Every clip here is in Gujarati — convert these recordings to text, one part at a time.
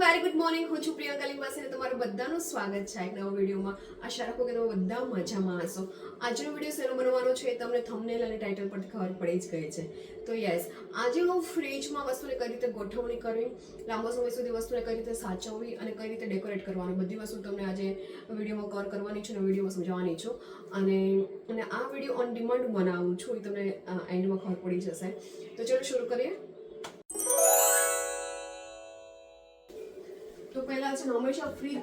વેરી ગુડ મોર્નિંગ હું છું પ્રિયંકા લિંબાસી તમારું બધાનું સ્વાગત છે એક નવા વિડીયોમાં. આશા રાખો કે તમે બધા મજામાં હશો. આજનો વીડિયો શેનો બનવાનો છે તમને થંબનેલ અને ટાઇટલ પરથી ખબર પડી જ ગઈ છે. તો યસ આજે હું ફ્રીજમાં વસ્તુને કઈ રીતે ગોઠવણી કરવી, લાંબો સમય સુધી વસ્તુને કઈ રીતે સાચવવી અને કઈ રીતે ડેકોરેટ કરવાનું, બધી વસ્તુ તમને આજે વિડીયોમાં કવર કરવાની છે અને વિડીયોમાં સમજાવવાની છું. અને અને આ વીડિયો ઓન ડિમાન્ડ બનાવું છું એ તમને એન્ડમાં ખબર પડી જશે. તો ચલો શરૂ કરીએ. છે ને, હંમેશા ફ્રીજ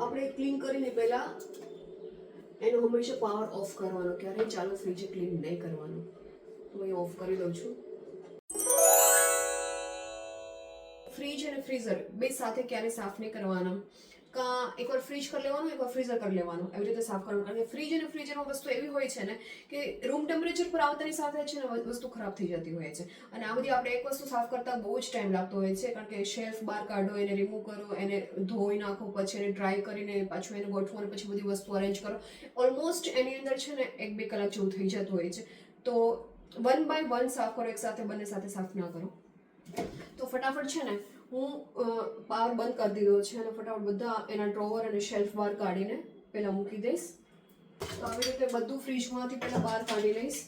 આપણે ક્લીન કરીને પહેલા એનો હંમેશા પાવર ઓફ કરવાનો. ક્યારેય ચાલુ ફ્રીજ ક્લીન નહીં કરવાનું. તો એ ઓફ કરી દઉં છું. ફ્રીજ અને ફ્રીઝર બે સાથે ક્યારે સાફ નહીં કરવાના. કાં એકવાર ફ્રીજ કરી લેવાનું એકવાર ફ્રીઝર કરી લેવાનું, એવી રીતે સાફ કરવાનું. કે ફ્રીજ અને ફ્રીઝરમાં વસ્તુ એવી હોય છે ને કે રૂમ ટેમ્પરેચર પર આવતાની સાથે છે ને વસ્તુ ખરાબ થઈ જતી હોય છે. અને આ બધી આપણે એક વસ્તુ સાફ કરતા બહુ જ ટાઈમ લાગતો હોય છે, કારણ કે શેલ્ફ બહાર કાઢો, એને રિમૂવ કરો, એને ધોઈ નાખો, પછી એને ડ્રાય કરીને પાછું એને ગોઠવો અને પછી બધી વસ્તુ અરેન્જ કરો. ઓલમોસ્ટ એની અંદર છે ને એક બે કલાક જેવું થઈ જતું હોય છે. તો વન બાય વન સાફ કરો, એક સાથે, બંને સાથે સાફ ના કરો. તો ફટાફટ છે ને હું પાવર બંધ કરી દીધો છે અને ફટાફટ બધા એના ડ્રોવર અને શેલ્ફ બહાર કાઢીને પહેલાં મૂકી દઈશ. તો આવી રીતે બધું ફ્રીજમાંથી પહેલાં બહાર કાઢી લઈશ.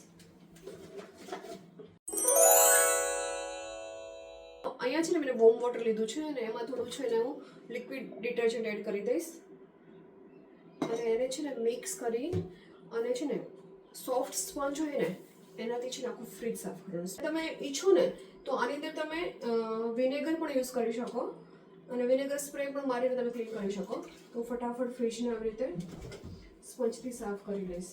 અહીંયા છે ને મેં વોર્મ વોટર લીધું છે અને એમાં થોડું છે ને હું લિક્વિડ ડિટર્જન્ટ એડ કરી દઈશ. અને એને છે ને મિક્સ કરી અને છે ને સોફ્ટ સ્પોન્જ હોય ને એનાથી છે ને આખું ફ્રીજ સાફ કરવાનું. તમે ઈચ્છો ને તો આની અંદર તમે વિનેગર પણ યુઝ કરી શકો. અને વિનેગર સ્પ્રે પણ મારીને તમે ક્લીન કરી શકો. તો ફટાફટ ફ્રીજને આવી રીતે સ્પંજથી સાફ કરી લઈશ.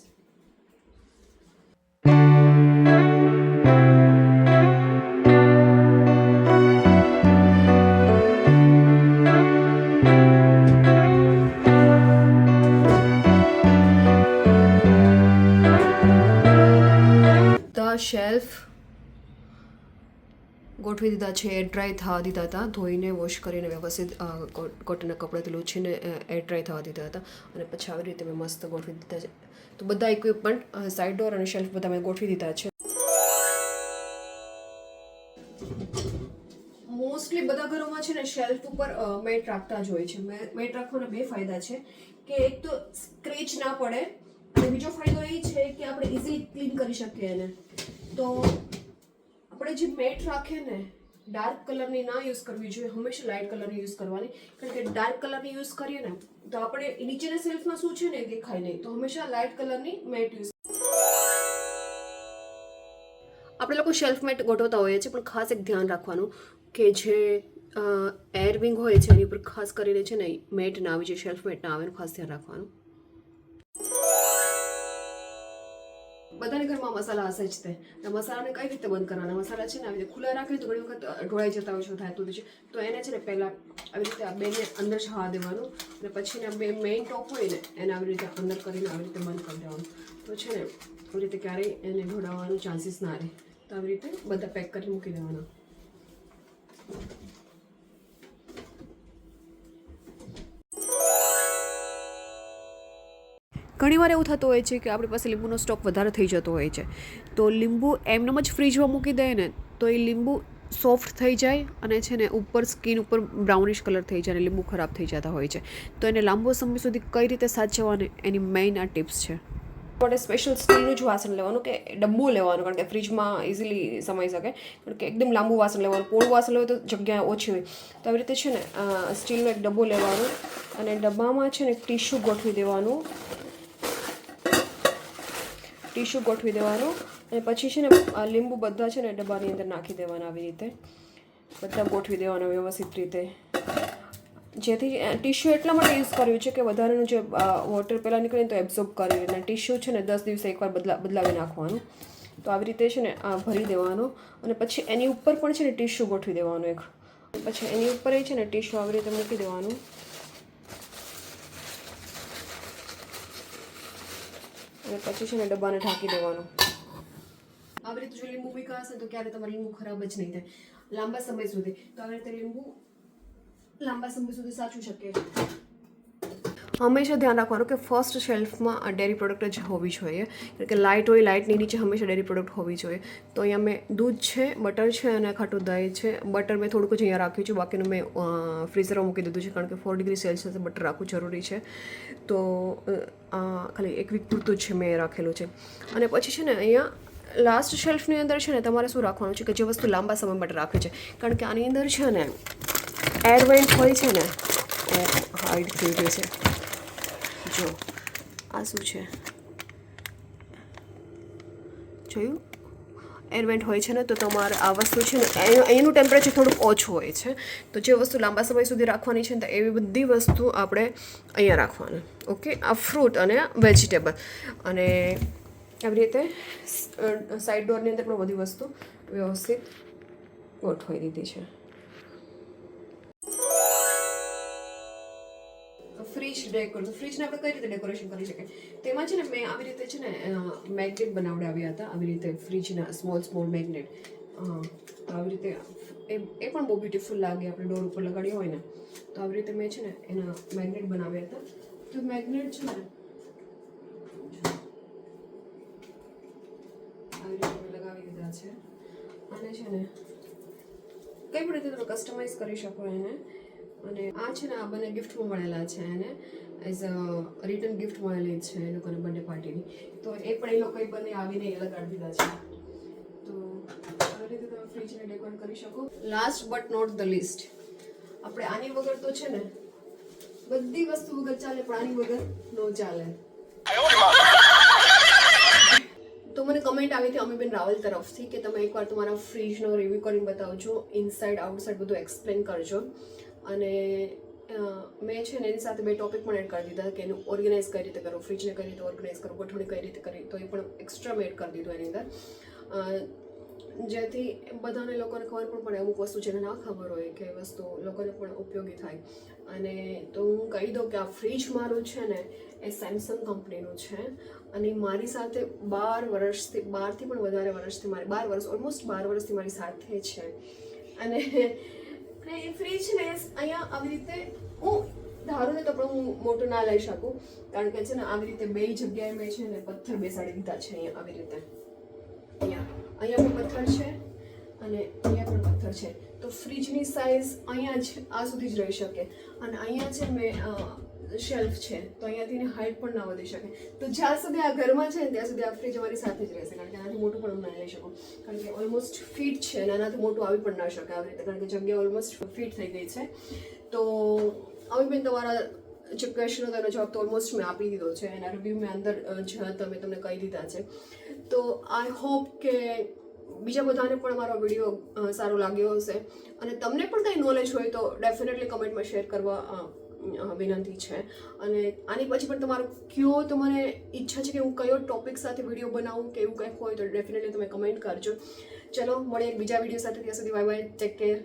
ગોઠવી દીધા છે એર ડ્રાય થવા દીધા હતા, ધોઈને વોશ કરીને વ્યવસ્થિત કોટનના કપડાથી લૂછીને એર ડ્રાય થવા દીધા હતા. અને પછી આવી રીતે મેં મસ્ત ગોઠવી દીધા છે. તો બધા ઇક્વિપમેન્ટ સાઇડ ડોર અને શેલ્ફ બધા મેં ગોઠવી દીધા છે. મોસ્ટલી બધા ઘરોમાં છે ને શેલ્ફ ઉપર મેટ રાખતા જ હોય છે. મેટ રાખવાના બે ફાયદા છે. કે એક તો સ્ક્રેચ ના પડે. અને બીજો ફાયદો એ છે કે આપણે ઇઝીલી ક્લીન કરી શકીએ એને. તો આપણે જે મેટ રાખીએ ને ડાર્ક કલરની ના યુઝ કરવી જોઈએ, હંમેશા લાઇટ કલરની યુઝ કરવાની. કારણ કે ડાર્ક કલરની યુઝ કરીએ ને, તો આપણે નીચેના સેલ્ફમાં શું છે ને દેખાય નહીં. તો હંમેશા લાઇટ કલરની મેટ યુઝ આપણે લોકો શેલ્ફ મેટ ગોઠવતા હોઈએ છીએ, પણ ખાસ એક ધ્યાન રાખવાનું કે જે એર વિંગ હોય છે, એની ઉપર ખાસ કરીને છે ને, મેટ ના આવી જાય શેલ્ફ મેટ ના આવે, એનું ખાસ ધ્યાન રાખવાનું. બધાના ઘરમાં મસાલા હશે જ તે. મસાલાને કઈ રીતે બંધ કરવાના? મસાલા છે ને આવી રીતે ખુલ્લા રાખીએ તો ઘણી વખત ઢોળાઈ જતા હોય છે થતું છે તો એને છે ને પહેલાં આવી રીતે આ બેને અંદર છવા દેવાનું અને પછી એના બે મેઇન ટોપ હોય ને એને આવી રીતે અંદર કરીને આવી રીતે બંધ કરી દેવાનું. તો છે ને આવી રીતે ક્યારેય એને ઢોળાવવાનું ચાન્સીસ ના રહે. તો આવી રીતે બધા પેક કરી મૂકી દેવાના. ઘણીવાર એવું થતું હોય છે કે આપણી પાસે લીંબુનો સ્ટોક વધારે થઈ જતો હોય છે. તો લીંબુ એમનેમ જ ફ્રીજમાં મૂકી દે ને, તો એ લીંબુ સોફ્ટ થઈ જાય અને છે ને ઉપર સ્કિન ઉપર બ્રાઉનિશ કલર થઈ જાય અને લીંબુ ખરાબ થઈ જતા હોય છે. તો એને લાંબો સમય સુધી કઈ રીતે સાચવવાને એની મેઇન આ ટિપ્સ છે. આપણે સ્પેશિયલ સ્ટીલનું જ વાસણ લેવાનું કે ડબ્બો લેવાનું, કારણ કે ફ્રીજમાં ઇઝીલી સમાઈ શકે. કારણ કે એકદમ લાંબુ વાસણ લેવાનું, પોળું વાસણ લેવું તો જગ્યા ઓછી હોય. તો આવી રીતે છે ને સ્ટીલનો એક ડબ્બો લેવાનો અને ડબ્બામાં છે ને ટીશ્યુ ગોઠવી દેવાનું. ટીશ્યુ ગોઠવી દેવાનું અને પછી છે ને લીંબુ બધા છે ને ડબ્બાની અંદર નાખી દેવાના આવી રીતે. બધા ગોઠવી દેવાના વ્યવસ્થિત રીતે. જેથી ટીશ્યુ એટલા માટે યુઝ કર્યું છે કે વધારાનું જે વોટર પહેલાં નીકળે તો એબ્ઝોર્બ કરે અને ટીશ્યુ છે ને દસ દિવસે એકવાર બદલા, બદલાવી નાખવાનું. તો આવી રીતે છે ને આ ભરી દેવાનું. અને પછી એની ઉપર પણ છે ને ટીશ્યુ ગોઠવી દેવાનું એક. પછી એની ઉપર એ છે ને ટીશ્યુ આવી રીતે મૂકી દેવાનું. અને પછી છે ને ડબ્બાને ઢાંકી દેવાનું. આવી રીતે જો લીંબુ મૂક્યા હશે તો ક્યારે તમારે લીંબુ ખરાબ જ નહીં થાય. લાંબા સમય સુધી. તો આવી રીતે લીંબુ લાંબા સમય સુધી સાચવી શકીએ. હંમેશા ધ્યાન રાખવાનું કે ફર્સ્ટ શેલ્ફમાં ડેરી પ્રોડક્ટ જ હોવી જોઈએ. કારણ કે લાઇટ હોય લાઇટની નીચે હંમેશા ડેરી પ્રોડક્ટ હોવી જોઈએ. તો અહીંયા મેં દૂધ છે બટર છે અને ખાટું દહીં છે. બટર મેં થોડુંક જ અહીંયા રાખ્યું છે. બાકીનું મેં ફ્રીઝરમાં મૂકી દીધું છે કારણ કે ફોર ડિગ્રી સેલ્સિયસ બટર રાખવું જરૂરી છે. તો ખાલી એક વીક પૂરતું છે મેં રાખેલું છે. અને પછી છે ને અહીંયા લાસ્ટ શેલ્ફની અંદર છે ને તમારે શું રાખવાનું છે કે જે વસ્તુ લાંબા સમય માટે રાખવી છે. કારણ કે આની અંદર છે ને એર વેન્ટ હોય છે ને હાઈડ થઈ ગઈ છે. જો, આ શું છે? જોયું? એરવેન્ટ હોય છે ને, તો તમારે આ વસ્તુ છે ને અહીંનું ટેમ્પરેચર થોડુંક ઓછું હોય છે. તો જે વસ્તુ લાંબા સમય સુધી રાખવાની છે ને એવી બધી વસ્તુ આપણે અહીંયા રાખવાની. ઓકે આ ફ્રૂટ અને વેજીટેબલ અને આવી રીતે સાઈડ ડોરની અંદર પણ બધી વસ્તુ વ્યવસ્થિત ગોઠવાઈ દીધી છે. ફ્રીજ ડેકોર તો ફ્રીજને આપણે કઈ રીતે ડેકોરેશન કરી શકીએ? તેમાં છે ને મેં આવી રીતે છે ને મેગ્નેટ બનાવડાવ્યા હતા, આવી રીતે ફ્રીજના સ્મોલ સ્મોલ મેગ્નેટ. આવી રીતે એ એ પણ બહુ બ્યુટીફુલ લાગે, આપણે ડોર ઉપર લગાડ્યો હોય ને, તો આવી રીતે મેં છે ને એના મેગ્નેટ બનાવ્યા હતા. તો મેગ્નેટ છે ને, આવી રીતે લગાવી દીધા છે. અને છે ને, કઈ પણ રીતે તમે કસ્ટમાઇઝ કરી શકો એને. અને આ છે ને આ બંને ગિફ્ટમાં મળેલા છે એને. એઝ અ રિટર્ન ગિફ્ટ મળેલી છે એ લોકોને બર્થડે પાર્ટીની તો એ પણ એ લોકોએ બંને આવીને એ લગાડી દીધા છે. તો આવી રીતે તમે ફ્રીજને ડેકોરેટ કરી શકો. Last but not the list આપણે આની વગર તો છે ને બધી વસ્તુ વગર ચાલે, પણ આની વગર નો ચાલે. તો મને કમેન્ટ આવી હતી અમીબેન રાવલ તરફથી કે તમે એકવાર તમારા ફ્રીજનો રિવ્યૂ કરીને બતાવજો. ઇનસાઇડ આઉટસાઇડ બધું એક્સપ્લેન કરજો. અને મેં છે ને એની સાથે બે ટોપિક પણ એડ કરી દીધા કે એનું ઓર્ગેનાઇઝ કઈ રીતે કરવું ફ્રીજને કઈ રીતે ઓર્ગેનાઇઝ કરવું, ગોઠવણી કઈ રીતે કરવી, તો એ પણ એક્સ્ટ્રા મેં એડ કરી દીધું એની અંદર. જેથી બધાને લોકોને ખબર પણ પડે અમુક વસ્તુ જેને ના ખબર હોય કે વસ્તુ લોકોને પણ ઉપયોગી થાય. અને તો હું કહી દઉં કે આ ફ્રીજ મારું છે ને એ સેમસંગ કંપનીનું છે અને મારી સાથે બાર વર્ષથી, બારથી પણ વધારે વર્ષથી મારી, બાર વર્ષ ઓલમોસ્ટ બાર વર્ષથી મારી સાથે છે. અને અને એ ને અહીંયા આવી રીતે હું ધારું ને તો પણ હું મોટું ના લઈ શકું, કારણ કે છે ને આવી રીતે બે જગ્યાએ મેં છે ને પથ્થર બેસાડી દીધા છે અહીંયા આવી રીતે. અહીંયા અહીંયા પણ પથ્થર છે અને અહીંયા પણ પથ્થર છે. તો ફ્રીજની સાઇઝ અહીંયા જ, આ સુધી જ રહી શકે. અને અહીંયા છે મેં શેલ્ફ છે, તો અહીંયાથી હાઈટ પણ ના વધી શકે. તો જ્યાં સુધી આ ઘરમાં છે ને, ત્યાં સુધી આ ફ્રીજ અમારી સાથે જ રહેશે, કારણ કે આનાથી મોટું પણ હું ના લઈ શકું. કારણ કે ઓલમોસ્ટ ફીટ છે અને આનાથી મોટું આવી પણ ના શકે આવી રીતે, કારણ કે જગ્યા ઓલમોસ્ટ ફિટ થઈ ગઈ છે. તો અમે બેન તમારા જે ક્વેશ્ચન હતો, એનો જવાબ તો ઓલમોસ્ટ મેં આપી દીધો છે, એના રિવ્યૂ મેં અંદર જ તમે, તમને કહી દીધા છે. તો આઈ હોપ કે બીજા બધાને પણ મારો વીડિયો સારો લાગ્યો હશે. અને તમને પણ કંઈ નોલેજ હોય તો ડેફિનેટલી કમેન્ટમાં શેર કરવા વિનંતી છે. અને આની પછી પણ તમારો કયો તમારે ઈચ્છા છે કે હું કયો ટોપિક સાથે વીડિયો બનાવું કે એવું કંઈક હોય તો ડેફિનેટલી તમે કમેન્ટ કરજો. ચલો, મળીએ એક બીજા વીડિયો સાથે. ત્યાં સુધી બાય બાય ટેક કેર